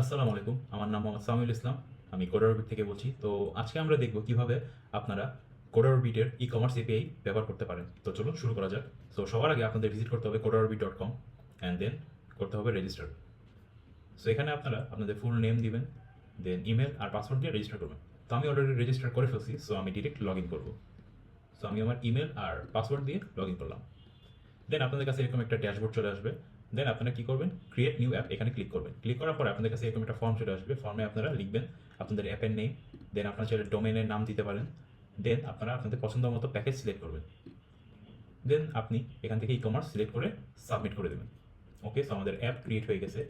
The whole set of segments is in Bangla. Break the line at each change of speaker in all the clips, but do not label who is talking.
আসসালামু আলাইকুম। আমার নাম মোহাম্মদ সামিউল ইসলাম। আমি কোডারবিট থেকে বলছি। তো আজকে আমরা দেখব কীভাবে আপনারা কোডারবিটের ই কমার্স এপিআই ব্যবহার করতে পারেন। তো চলুন শুরু করা যাক। তো সবার আগে আপনাদের ভিজিট করতে হবে কোডারবিট ডট কম অ্যান্ড দেন করতে হবে রেজিস্টার সো এখানে আপনারা আপনাদের ফুল নেম দিবেন দেন ইমেল আর পাসওয়ার্ড দিয়ে রেজিস্টার করবেন। তো আমি অলরেডি রেজিস্টার করে ফেলছি সো আমি ডিরেক্ট লগ ইন করব। সো আমি আমার ইমেল আর পাসওয়ার্ড দিয়ে লগ ইন করলাম। দেন আপনাদের কাছে এরকম একটা ড্যাশবোর্ড চলে আসবে। দেন আপনারা কি করবেন? ক্রিয়েট নিউ অ্যাপ এখানে ক্লিক করবেন। ক্লিক করার পরে আপনাদের কাছে এরকম একটা ফর্ম চলে আসবে। ফর্মে আপনারা লিখবেন আপনাদের অ্যাপের নেম দেন আপনার চাইলে ডোমেনের নাম দিতে পারেন। দেন আপনারা আপনাদের পছন্দ মতো প্যাকেজ সিলেক্ট করবেন। দেন আপনি এখান থেকে ই কমার্স সিলেক্ট করে সাবমিট করে দেবেন। ওকে সো আমাদের অ্যাপ ক্রিয়েট হয়ে গেছে।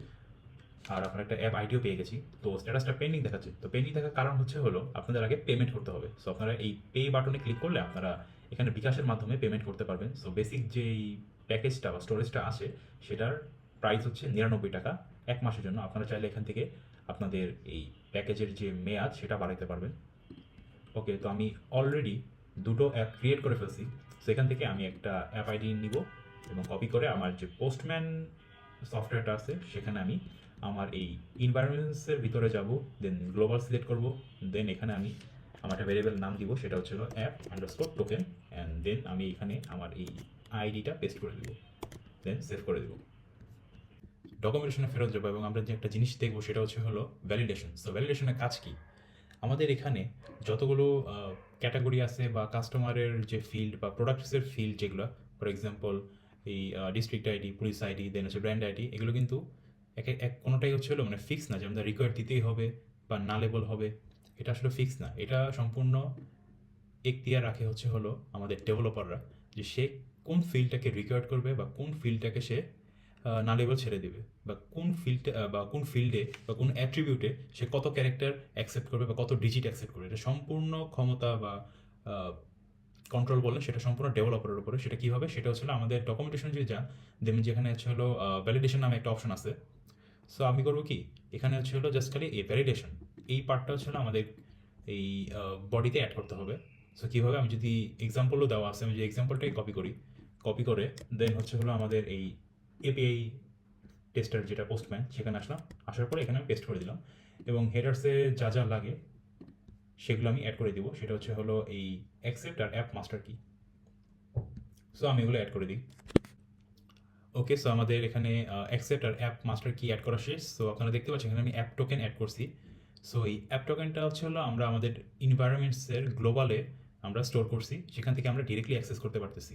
আর আপনার একটা অ্যাপ আইডিও পেয়ে গেছি। তো স্ট্যাটাসটা পেন্ডিং দেখাচ্ছে। তো পেন্ডিং থাকার কারণ হচ্ছে হলো, আপনাদের আগে পেমেন্ট করতে হবে। সো আপনারা এই পে বাটনে ক্লিক করলে আপনারা এখানে বিকাশের মাধ্যমে পেমেন্ট করতে পারবেন। সো বেসিক যেই প্যাকেজটা বা স্টোরেজটা আছে সেটার প্রাইস হচ্ছে নিরানব্বই টাকা। এক মাসের জন্য আপনারা চাইলে এখান থেকে আপনাদের এই প্যাকেজের যে মেয়াদ, সেটা বাড়াতে পারবেন। ওকে তো আমি অলরেডি দুটো অ্যাপ ক্রিয়েট করে ফেলছি। সেখান থেকে আমি একটা অ্যাপ আইডি নিব এবং কপি করে আমার যে পোস্টম্যান সফটওয়্যারটা আছে, সেখানে আমি আমার এই ইনভায়রনমেন্টসের ভিতরে যাব দেন গ্লোবাল সিলেক্ট করব দেন এখানে আমি আমার একটা ভেরিয়েবল নাম দিব, সেটা হচ্ছে app underscore token and then আমি এখানে আমার এই আইডিটা পেস্ট করে দেবো দেন সেভ করে দেবো। ডকুমেন্টেশনে ফেরত যাব এবং আমরা যে একটা জিনিস দেখব সেটা হচ্ছে হলো ভ্যালিডেশন সো ভ্যালিডেশনের কাজ কি? আমাদের এখানে যতগুলো ক্যাটাগরি আছে বা কাস্টমারের যে ফিল্ড বা প্রোডাক্টসের ফিল্ড যেগুলো ফর এক্সাম্পল এই district ID police ID then হচ্ছে ব্র্যান্ড আইডি এগুলো কিন্তু এক এক কোনোটাই হচ্ছে হলো মানে ফিক্স না যে আমাদের রিকোয়ার দিতেই হবে বা না লেবল হবে। এটা আসলে ফিক্স না। এটা সম্পূর্ণ এখতিয়ার রাখে হচ্ছে হলো আমাদের ডেভেলপাররা যে সে কোন ফিল্ডটাকে রিকোয়ার্ড করবে বা কোন ফিল্ডটাকে সে না লেভেল ছেড়ে দেবে? বা কোন ফিল্ড বা কোন ফিল্ডে বা কোন অ্যাট্রিবিউটে সে কত ক্যারেক্টার অ্যাকসেপ্ট করবে বা কত ডিজিট অ্যাকসেপ্ট করবে? এটা সম্পূর্ণ ক্ষমতা বা কন্ট্রোল বলেন সেটা সম্পূর্ণ ডেভেলপারের উপরে। সেটা কী হবে? সেটা হচ্ছে আমাদের ডকুমেন্টেশন যদি যান দেন যেখানে হচ্ছে হলো ভ্যালিডেশন নামে একটা অপশন আছে। সো আমি করব কি? এখানে হচ্ছে হলো জাস্ট খালি এই ভ্যালিডেশন এই পার্টটা হচ্ছে আমাদের এই বডিতে অ্যাড করতে হবে। সো কীভাবে আমি যদি এক্সাম্পলও দেওয়া আছে, আমি যে এক্সাম্পলটাই কপি করি কপি করে দেন হচ্ছে হলো আমাদের এই এপিআই টেস্টার যেটা পোস্টম্যান সেখানে আসলাম। আসার পরে এখানে আমি পেস্ট করে দিলাম। এবং হেডার্সে যা যা লাগে, সেগুলো আমি অ্যাড করে দিব। সেটা হচ্ছে হলো এই অ্যাকসেপ্ট আর অ্যাপ মাস্টার কি সো আমি এগুলো অ্যাড করে দিই। ওকে সো আমাদের এখানে অ্যাকসেপ্ট আর অ্যাপ মাস্টার কি অ্যাড করা শেষ। সো আপনারা দেখতে পাচ্ছেন, এখানে আমি অ্যাপ টোকেন অ্যাড করছি। সো এই অ্যাপ টোকেনটা হচ্ছে হলো আমরা আমাদের ইনভায়রনমেন্টসের গ্লোবালে আমরা স্টোর করছি। সেখান থেকে আমরা ডিরেক্টলি অ্যাক্সেস করতে পারতেছি।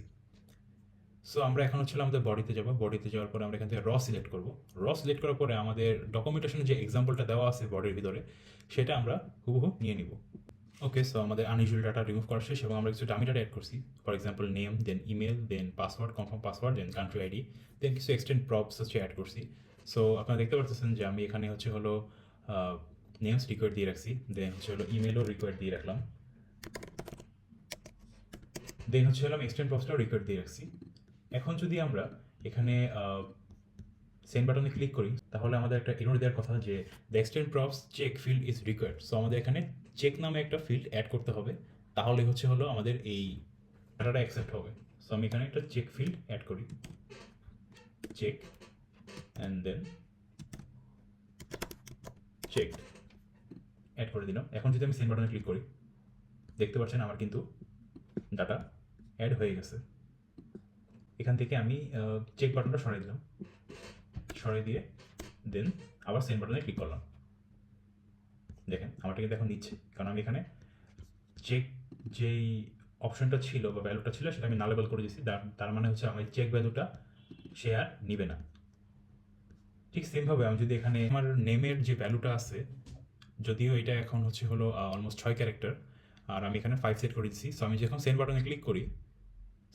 সো আমরা এখন হচ্ছে আমাদের বডিতে যাব। বডিতে যাওয়ার পরে আমরা এখান থেকে র সিলেক্ট করব। র সিলেক্ট করার পরে আমাদের ডকুমেন্টেশনে যে এক্সাম্পলটা দেওয়া আছে বডির ভিতরে, সেটা আমরা হুবহু নিয়ে নিব। ওকে সো আমাদের আনইউজুয়াল ডাটা রিমুভ করা শেষ এবং আমরা কিছু ডামি ডাটা অ্যাড করছি। For example name then email then password confirm password then country ID then কিছু এক্সটেন্ড প্রপস হচ্ছে অ্যাড করছি। সো আপনারা দেখতে পাচ্ছেন যে আমি এখানে হচ্ছে হলো নেমস রিকোয়ার্ড দিয়ে রাখছি। দেন হচ্ছে হলো ইমেলও রিকোয়ার্ড দিয়ে রাখলাম। দেন হচ্ছে হলো আমি এক্সটেন্ড প্রপসটাও রিকোয়ার্ড দিয়ে রাখছি। এখন যদি আমরা এখানে সেন্ড বাটনে ক্লিক করি, তাহলে আমাদের একটা এরর দেওয়ার কথা যে the extend props check field is required so আমাদের এখানে চেক নামে একটা ফিল্ড অ্যাড করতে হবে। তাহলে হচ্ছে হলো আমাদের এই ডাটাটা অ্যাকসেপ্ট হবে। সো আমি এখানে একটা চেক ফিল্ড অ্যাড করি। Check and then check add করে দিলাম। এখন যদি আমি সেন্ড বাটনে ক্লিক করি, দেখতে পাচ্ছেন আমার কিন্তু ডাটা অ্যাড হয়ে গেছে। এখান থেকে আমি চেক বাটনটা সরাই দিলাম। সরাই দিয়ে দেন আবার সেন্ড বাটনে ক্লিক করলাম। দেখেন, আমারটা কিন্তু এখন নিচ্ছে। কারণ আমি এখানে চেক যেই অপশনটা ছিল বা ভ্যালুটা ছিল, সেটা আমি নালেবল করে দিয়েছি। তার মানে হচ্ছে আমার চেক ভ্যালুটা সে আর নিবে না। ঠিক সেমভাবে আমি যদি এখানে আমার নেমের যে ভ্যালুটা আছে, যদিও এটা এখন হচ্ছে হলো অলমোস্ট ছয় ক্যারেক্টার আর আমি এখানে ফাইভ সেট করে দিচ্ছি সো আমি যখন সেন্ড বাটনে ক্লিক করি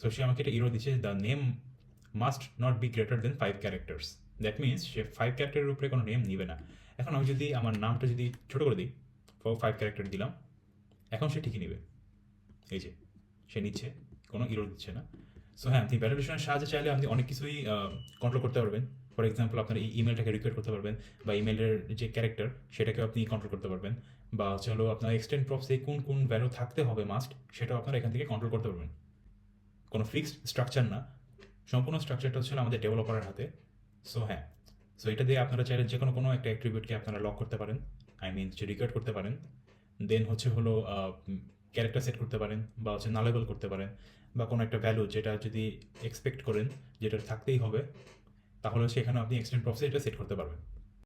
সো সে আমাকে এটা ইরো দিচ্ছে the name must not be greater than five characters that means say five ক্যারেক্টারের উপরে কোনো নেম নিবে না। এখন আমি যদি আমার নামটা যদি ছোটো করে দিই ফাইভ ক্যারেক্টার দিলাম, এখন সে ঠিকই নেবে। এই যে, সে নিচ্ছে, কোনো ইরো দিচ্ছে না। সো হ্যাঁ আপনি ভ্যালিডেশনের সাহায্যে চাইলে আপনি অনেক কিছুই কন্ট্রোল করতে পারবেন। ফর এক্সাম্পল আপনার এই ইমেলটাকে রিকোয়ার করতে পারবেন, বা ইমেলের যে ক্যারেক্টার সেটাকে আপনি কন্ট্রোল করতে পারবেন। বা চলো আপনার এক্সটেন্ড প্রপসে কোন কোন ভ্যালু থাকতে হবে মাস্ট সেটাও আপনারা এখান থেকে কন্ট্রোল করতে পারবেন। কোনো ফিক্সড স্ট্রাকচার না, সম্পূর্ণ স্ট্রাকচারটা হচ্ছে আমাদের ডেভেলপারের হাতে। সো হ্যাঁ। সো এটা দিয়ে আপনারা চাইলে যে কোনো কোনো একটা অ্যাট্রিবিউটকে আপনারা লক করতে পারেন। আই মিন যে রিকার্ড করতে পারেন। দেন হচ্ছে হলো ক্যারেক্টার সেট করতে পারেন বা হচ্ছে নালেবল করতে পারেন বা কোনো একটা ভ্যালু যেটা যদি এক্সপেক্ট করেন, যেটা থাকতেই হবে, তাহলে সেখানে আপনি এক্সটেন্ড প্রসেস এটা সেট করতে পারবেন।